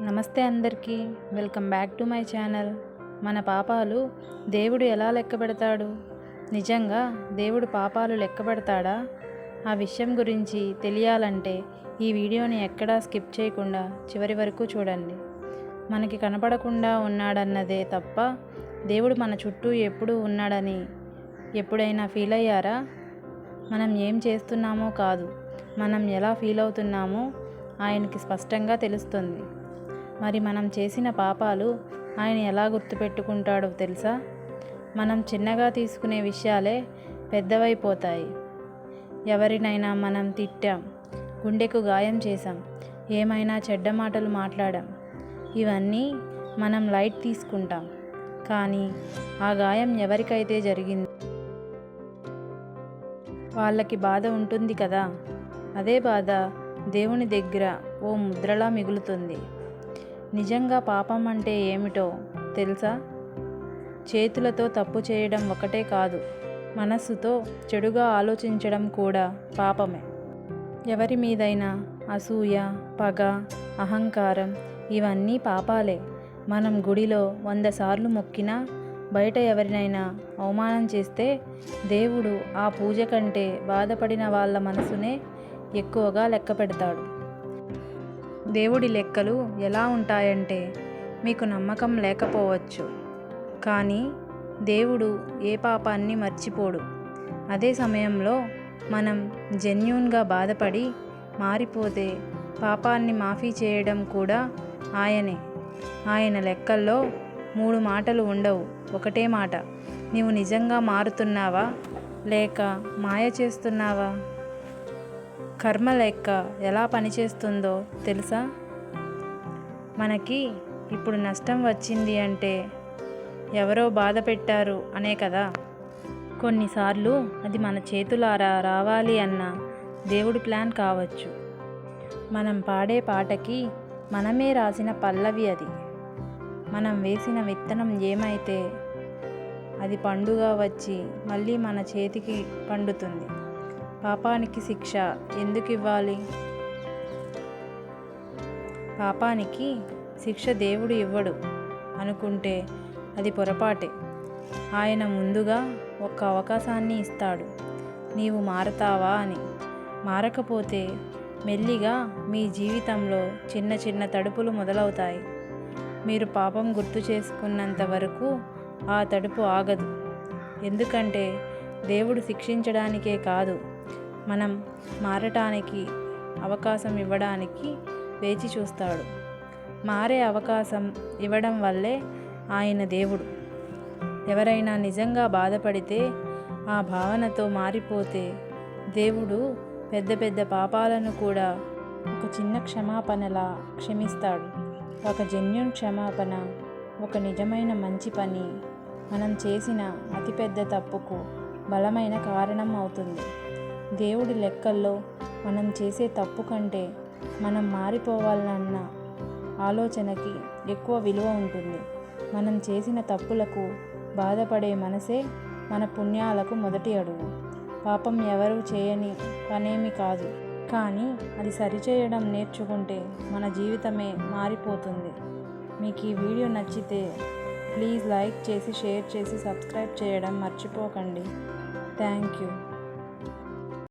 నమస్తే అందరికీ. Welcome back to my channel. మన పాపాలు దేవుడు ఎలా లెక్క పెడతాడు? నిజంగా దేవుడు పాపాలు లెక్క పెడతాడా? ఆ విషయం గురించి తెలియాలంటే ఈ వీడియోని ఎక్కడా స్కిప్ చేయకుండా చివరి వరకు చూడండి. మనకి కనపడకుండా ఉన్నాడన్నదే తప్ప దేవుడు మన చుట్టూ ఎప్పుడూ ఉన్నాడని ఎప్పుడైనా ఫీల్ అయ్యారా? మనం ఏం చేస్తున్నామో కాదు. మనం ఎలా ఫీల్ అవుతున్నామో ఆయనకి స్పష్టంగా తెలుస్తుంది. మరి మనం చేసిన పాపాలు ఆయన ఎలా గుర్తుపెట్టుకుంటాడో తెలుసా? మనం చిన్నగా తీసుకునే విషయాలే పెద్దవైపోతాయి. ఎవరినైనా మనం తిట్టాం గుండెకు గాయం చేశాం ఏమైనా చెడ్డ మాటలు మాట్లాడాం ఇవన్నీ మనం లైట్ తీసుకుంటాం. కానీ ఆ గాయం ఎవరికైతే జరిగింది? వాళ్ళకి బాధ ఉంటుంది కదా? అదే బాధ దేవుని దగ్గర ఓ ముద్రలా మిగులుతుంది. నిజంగా పాపం అంటే ఏమిటో తెలుసా? చేతులతో తప్పు చేయడం ఒకటే కాదు మనస్సుతో చెడుగా ఆలోచించడం కూడా పాపమే. ఎవరి మీదైనా అసూయ పగ అహంకారం ఇవన్నీ పాపాలే. మనం గుడిలో వంద సార్లు మొక్కినా బయట ఎవరినైనా అవమానం చేస్తే దేవుడు ఆ పూజ కంటే బాధపడిన వాళ్ళ మనసునే ఎక్కువగా లెక్క పెడతాడు దేవుడి లెక్కలు ఎలా ఉంటాయంటే మీకు నమ్మకం లేకపోవచ్చు. కానీ దేవుడు ఏ పాపాన్ని మర్చిపోడు. అదే సమయంలో మనం జెన్యున్గా బాధపడి మారిపోతే పాపాన్ని మాఫీ చేయడం కూడా ఆయనే. ఆయన లెక్కల్లో మూడు మాటలు ఉండవు. ఒకటే మాట నీవు నిజంగా మారుతున్నావా? లేక మాయ చేస్తున్నావా? కర్మ లెక్క ఎలా పనిచేస్తుందో తెలుసా? మనకి ఇప్పుడు నష్టం వచ్చింది అంటే ఎవరో బాధ పెట్టారు అనే కదా. కొన్నిసార్లు అది మన చేతులారా రావాలి అన్న దేవుడి ప్లాన్ కావచ్చు. మనం పాడే పాటకి మనమే రాసిన పల్లవి అది. మనం వేసిన విత్తనం ఏమైతే అది పండుగ వచ్చి మళ్ళీ మన చేతికి పండుతుంది. పాపానికి శిక్ష ఎందుకు ఇవ్వాలి? పాపానికి శిక్ష దేవుడు ఇవ్వడు అనుకుంటే అది పొరపాటే. ఆయన ముందుగా ఒక అవకాశాన్ని ఇస్తాడు. నీవు మారతావా అని. మారకపోతే మెల్లిగా మీ జీవితంలో చిన్న చిన్న తడుపులు మొదలవుతాయి. మీరు పాపం గుర్తు చేసుకున్నంత వరకు ఆ తడుపు ఆగదు. ఎందుకంటే దేవుడు శిక్షించడానికే కాదు మనం మారటానికి అవకాశం ఇవ్వడానికి వేచి చూస్తాడు. మారే అవకాశం ఇవ్వడం వల్లే ఆయన దేవుడు. ఎవరైనా నిజంగా బాధపడితే ఆ భావనతో మారిపోతే దేవుడు పెద్ద పెద్ద పాపాలను కూడా ఒక చిన్న క్షమాపణలా క్షమిస్తాడు. ఒక జెన్యున్ క్షమాపణ ఒక నిజమైన మంచి పని మనం చేసిన అతిపెద్ద తప్పుకు బలమైన కారణం అవుతుంది. దేవుడి లెక్కల్లో మనం చేసే తప్పు కంటే మనం మారిపోవాలన్న ఆలోచనకి ఎక్కువ విలువ ఉంటుంది. మనం చేసిన తప్పులకు బాధపడే మనసే మన పుణ్యాలకు మొదటి అడుగు. పాపం ఎవరు చేయని పనేమి కాదు. కానీ అది సరిచేయడం నేర్చుకుంటే మన జీవితమే మారిపోతుంది. మీకు ఈ వీడియో నచ్చితే ప్లీజ్ లైక్ చేసి షేర్ చేసి సబ్స్క్రైబ్ చేయడం మర్చిపోకండి. Thank you.